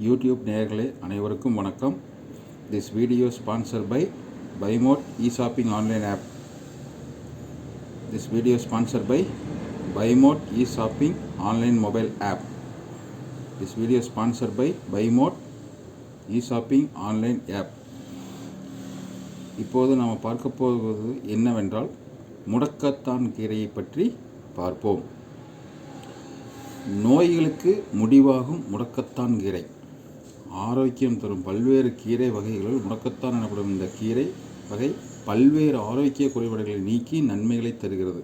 YouTube நேயர்களே அனைவருக்கும் வணக்கம். This video sponsor by Bymot e shopping online app this video sponsor by Bymot e shopping online mobile app this video sponsor by Bymot e shopping online app இப்போது நாம் பார்க்க போவது என்னவென்றால் முடக்கத்தான் கீரையை பற்றி பார்ப்போம். நோய்களுக்கு முடிவாகும் முடக்கத்தான் கீரை. ஆரோக்கியம் தரும் பல்வேறு கீரை வகைகளுள் முடக்கத்தான் எனப்படும் இந்த கீரை வகை பல்வேறு ஆரோக்கிய குறைபாடுகளை நீக்கி நன்மைகளை தருகிறது.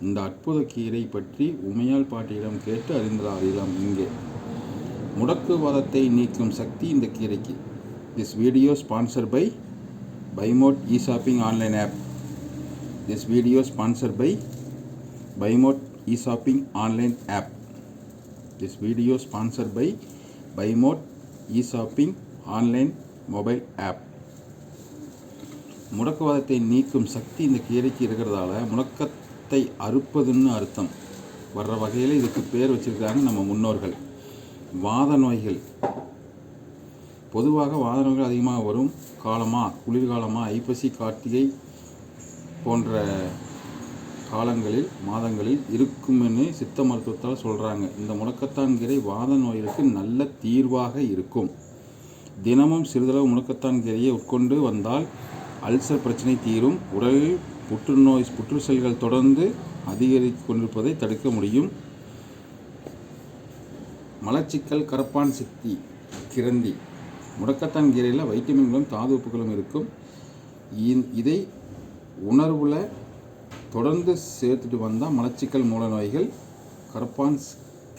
இந்த அற்புத கீரை பற்றி உமையால் பாட்டியிடம் கேட்டு அறிந்ததா அறியலாம் இங்கே. முடக்குவாதத்தை நீக்கும் சக்தி இந்த கீரைக்கு. This video sponsor by Bymot e shopping online app this video sponsor by Bymot e shopping online app this video sponsor by Bymot e shopping online mobile app முடக்குவாதத்தை நீக்கும் சக்தி இந்த கீரைக்கு இருக்கிறதால முடக்கத்தை அறுப்பதுன்னு அர்த்தம். வர்ற வகையில் இதுக்கு பேர் வச்சிருக்காங்க நம்ம முன்னோர்கள். வாத நோய்கள். பொதுவாக வாத நோய்கள் அதிகமாக வரும். காலமாக குளிர்காலமாக ஐப்பசி கார்த்திகை போன்ற காலங்களில் மாதங்களில் இருக்கும்னு சித்த மருத்துவத்தால் சொல்கிறாங்க இந்த முடக்கத்தான் கீரை வாத நோய்களுக்கு நல்ல தீர்வாக இருக்கும். தினமும் சிறிதளவு முடக்கத்தான் கீரையை உட்கொண்டு வந்தால் அல்சர் பிரச்சனை தீரும். உடலில் புற்றுநோய் புற்று செல்கள் தொடர்ந்து அதிகரித்து கொண்டிருப்பதை தடுக்க முடியும். மலச்சிக்கல் கரப்பான் சித்தி கிரந்தி. முடக்கத்தான் கீரையில் வைட்டமின்களும் தாதுப்புகளும் இருக்கும். இதை உணர்வுல தொடர்ந்து சேர்த்துட்டு வந்தால் மலச்சிக்கல் மூல நோய்கள் கரப்பான்ஸ்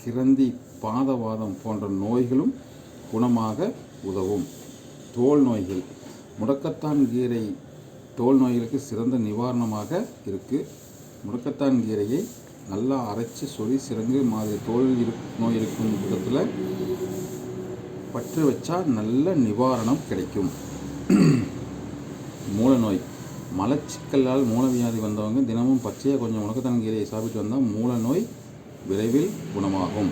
கிரந்தி பாதவாதம் போன்ற நோய்களும் குணமாக உதவும். தோல் நோய்கள். முடக்கத்தான் கீரை தோல் நோய்களுக்கு சிறந்த நிவாரணமாக இருக்குது முடக்கத்தான் கீரையை நல்லா அரைச்சி சொல்லி சிறங்கு மாதிரி தோல் இரு நோய் இருக்கும் இடத்துல பற்று வச்சா நல்ல நிவாரணம் கிடைக்கும். மூலநோய். மலச்சிக்கலால் மூலவியாதி வந்தவங்க தினமும் பச்சையாக கொஞ்சம் உணக்கத்தனங்கீரையை கீரையை சாப்பிட்டு வந்தால் மூலநோய் விரைவில் குணமாகும்.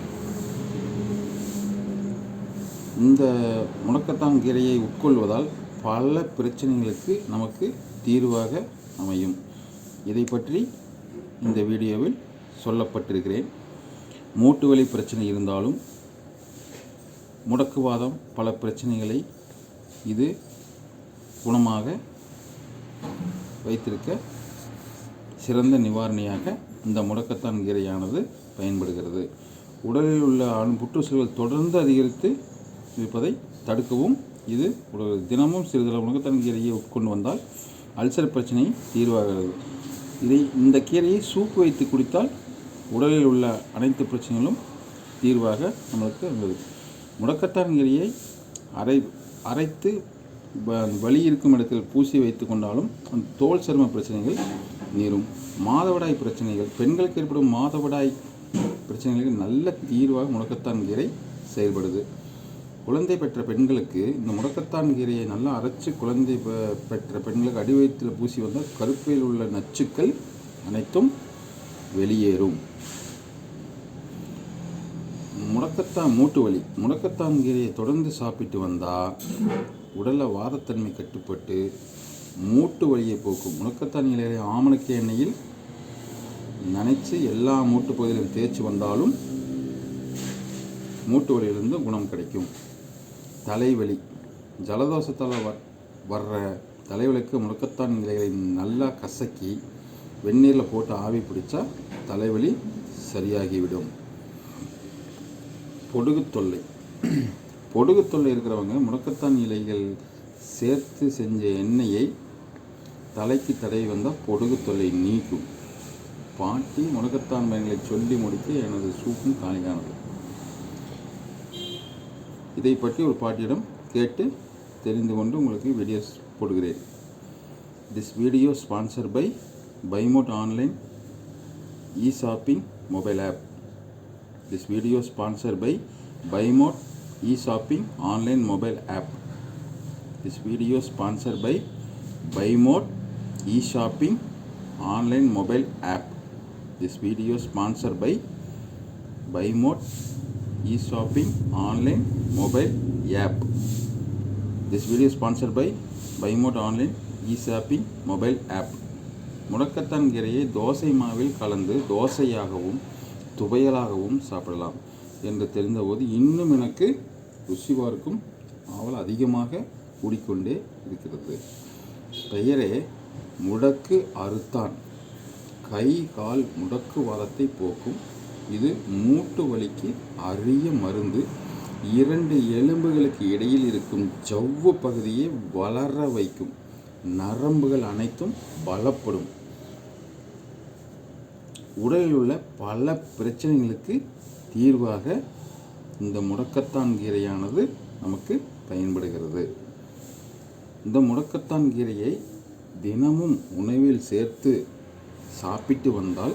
இந்த முடக்கத்தான் கீரையை உட்கொள்வதால் பல பிரச்சனைகளுக்கு நமக்கு தீர்வாக அமையும். இதை பற்றி இந்த வீடியோவில் சொல்லப்பட்டிருக்கிறேன். மூட்டு வலி பிரச்சனை இருந்தாலும் முடக்குவாதம் பல பிரச்சனைகளை இது குணமாக வைத்திருக்க சிறந்த நிவாரணியாக இந்த முடக்கத்தான் கீரையானது பயன்படுகிறது. உடலில் உள்ள அணு புற்றுச்செல்கள் தொடர்ந்து அதிகரித்து இருப்பதை தடுக்கவும் இது உடல் தினமும் சிறிதளவு முடக்கத்தான் கீரையை உட்கொண்டு வந்தால் அல்சர் பிரச்சனை தீர்வாகிறது. இதை இந்த கீரையை சூப்பு வைத்து குடித்தால் உடலில் உள்ள அனைத்து பிரச்சனைகளும் தீர்வாக நம்மளுக்கு உள்ளது முடக்கத்தான் கீரையை அரை அரைத்து வலி இருக்கும் இடத்தில் பூசி வைத்து கொண்டாலும் அந்த தோல் சரும பிரச்சனைகள் நீரும். மாதவிடாய் பிரச்சனைகள். பெண்களுக்கு ஏற்படும் மாதவிடாய் பிரச்சனைகளுக்கு நல்ல தீர்வாக முடக்கத்தான் கீரை செயல்படுது. குழந்தை பெற்ற பெண்களுக்கு இந்த முடக்கத்தான் கீரையை நல்லா அரைச்சி குழந்தை பெ- பெற்ற பெண்களுக்கு அடி வயிற்றில் பூசி வந்தால் கருப்பையில் உள்ள நச்சுக்கள் அனைத்தும் வெளியேறும். முடக்கத்தான் மூட்டு வலி. முடக்கத்தான் கீரையை தொடர்ந்து சாப்பிட்டு வந்தால் உடலில் வாரத்தன்மை கட்டுப்பட்டு மூட்டு வலியை போக்கும். முடக்கத்தான் இலையை ஆமணக்கு எண்ணெயில் நனைச்சு எல்லா மூட்டு பகுதியிலும் தேய்ச்சி வந்தாலும் மூட்டு வலியிலிருந்து குணம் கிடைக்கும். தலைவலி. ஜலதோஷத்தால் வ வர்ற தலைவலிக்கு முடக்கத்தான் இலைகளை நல்லா கசக்கி வெந்நீரில் போட்டு ஆவி பிடிச்சா தலைவலி சரியாகிவிடும். பொடுகு தொல்லை. பொடுகு தொல்லை இருக்கிறவங்க முடக்கத்தான் இலைகள் சேர்த்து செஞ்ச எண்ணெயை தலைக்கு தடவி வந்தால் பொடுகு தொல்லை நீக்கும். பாட்டி முடக்கத்தான் பயன்களை சொல்லி முடித்து எனது சூப்பும் காலியானது. இதை பற்றி ஒரு பாட்டியிடம் கேட்டு தெரிந்து கொண்டு உங்களுக்கு வீடியோஸ் போடுகிறேன். This video sponsor by Bymot online e shopping mobile app This video sponsored by Buymote e-shopping online mobile app. This video sponsored by Buymote e-shopping online mobile app. This video sponsored by Buymote e-shopping online mobile app. This video is sponsored by Buymote online e-shopping mobile app. முடக்கத்தான் கீரையை தோசை மாவில் கலந்து தோசையாகவும் துவையலாகவும் சாப்பிடலாம் என்று தெரிந்தபோது இன்னும் எனக்கு ருசி பார்க்கும் ஆவல் அதிகமாக கூடிக்கொண்டே இருக்கிறது. பெயரே முடக்கு அறுத்தான். கை கால் முடக்கு வாதத்தை போக்கும். இது மூட்டு வலிக்கு அரிய மருந்து. இரண்டு எலும்புகளுக்கு இடையில் இருக்கும் ஜவ்வு பகுதியை வளர வைக்கும். நரம்புகள் அனைத்தும் பலப்படும். உடலில் உள்ள பல பிரச்சனைகளுக்கு தீர்வாக இந்த முடக்கத்தான் கீரையானது நமக்கு பயன்படுகிறது. இந்த முடக்கத்தான் கீரையை தினமும் உணவில் சேர்த்து சாப்பிட்டு வந்தால்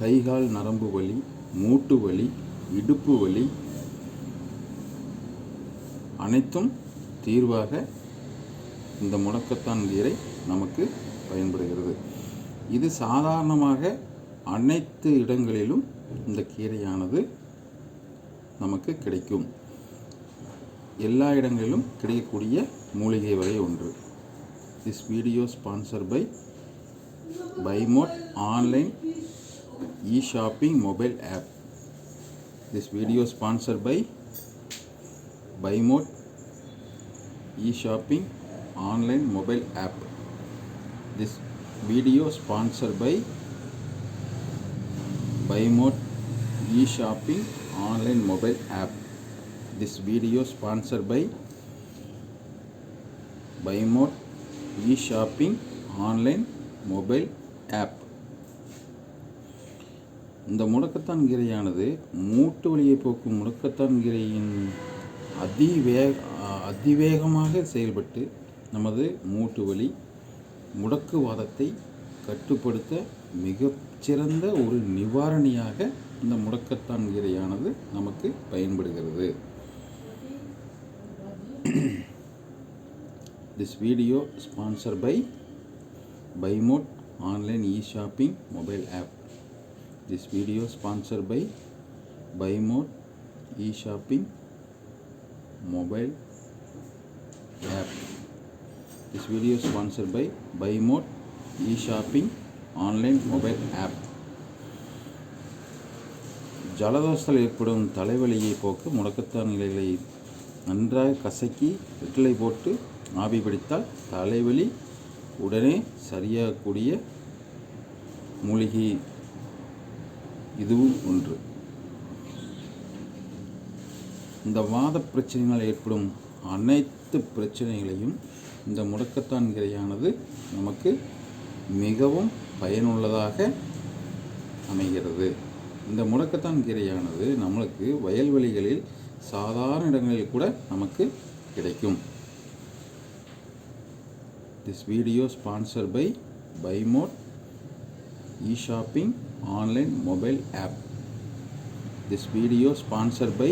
கைகால் நரம்பு வலி மூட்டு வலி இடுப்பு வலி அனைத்தும் தீர்வாக இந்த முடக்கத்தான் கீரை நமக்கு பயன்படுகிறது. இது சாதாரணமாக அனைத்து இடங்களிலும் இந்த கீரையானது நமக்கு கிடைக்கும். எல்லா இடங்களிலும் கிடைக்கக்கூடிய மூலிகை வகை ஒன்று. This video sponsor by Bymot online e shopping mobile app this video sponsor by Bymot e shopping online mobile app this video sponsor by Bymot e shopping online mobile app. This video sponsor by Bymot e shopping online mobile app. இந்த முடக்கத்தான் கீரையானது மூட்டு வலியை போக்கும் முடக்கத்தான் கீரையின் அதிவேக அதிவேகமாக செயல்பட்டு நமது மூட்டு வலி முடக்குவாதத்தை கட்டுப்படுத்த மிகச்சிறந்த ஒரு நிவாரணியாக இந்த முடக்கத்தான் கீரையானது நமக்கு பயன்படுகிறது this video sponsor by Bymot online e shopping mobile app this video sponsor by Bymot e shopping mobile this video sponsor by Bymot e shopping online mobile app ஜலதோஷத்தில் ஏற்படும் தலைவலியை போக்க முடக்கத்தான் நிலைகளை நன்றாக கசக்கி வெற்றிலை போட்டு ஆவி பிடித்தால் தலைவலி உடனே சரியாகக்கூடிய மூலிகை. இதுவும் ஒன்று. இந்த வாத பிரச்சனைகளால் ஏற்படும் அனைத்து பிரச்சனைகளையும் இந்த முடக்கத்தான் கீரையானது நமக்கு மிகவும் பயனுள்ளதாக அமைகிறது. இந்த முடக்கத்தான் கீரையானது நம்மளுக்கு வயல்வெளிகளில் சாதாரண இடங்களில் கூட நமக்கு கிடைக்கும். This video sponsor by Bymot e shopping online mobile app this video sponsor by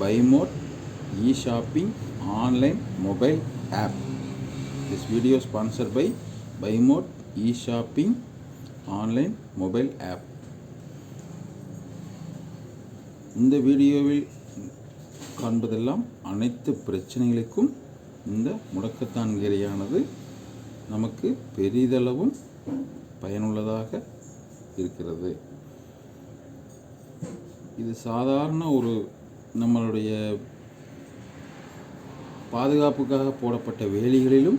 Bymot e shopping online mobile app this video sponsor by Bymot e shopping online mobile app இந்த வீடியோவில் காண்பதெல்லாம் அனைத்து பிரச்சனைகளுக்கும் இந்த முடக்கத்தான் கீரையானது நமக்கு பெரிதளவும் பயனுள்ளதாக இருக்கிறது. இது சாதாரண ஒரு நம்மளுடைய பாதுகாப்புக்காக போடப்பட்ட வேலிகளிலும்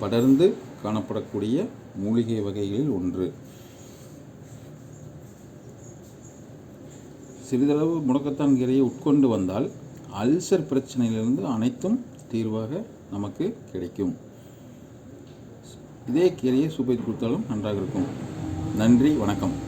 படர்ந்து காணப்படக்கூடிய மூலிகை வகைகளில் ஒன்று. சிறிதளவு முடக்கத்தான் கீரையை உட்கொண்டு வந்தால் அல்சர் பிரச்சனையிலிருந்து அனைத்தும் தீர்வாக நமக்கு கிடைக்கும். இதே கீரையை சூப்பை கொடுத்தாலும் நன்றாக இருக்கும். நன்றி வணக்கம்.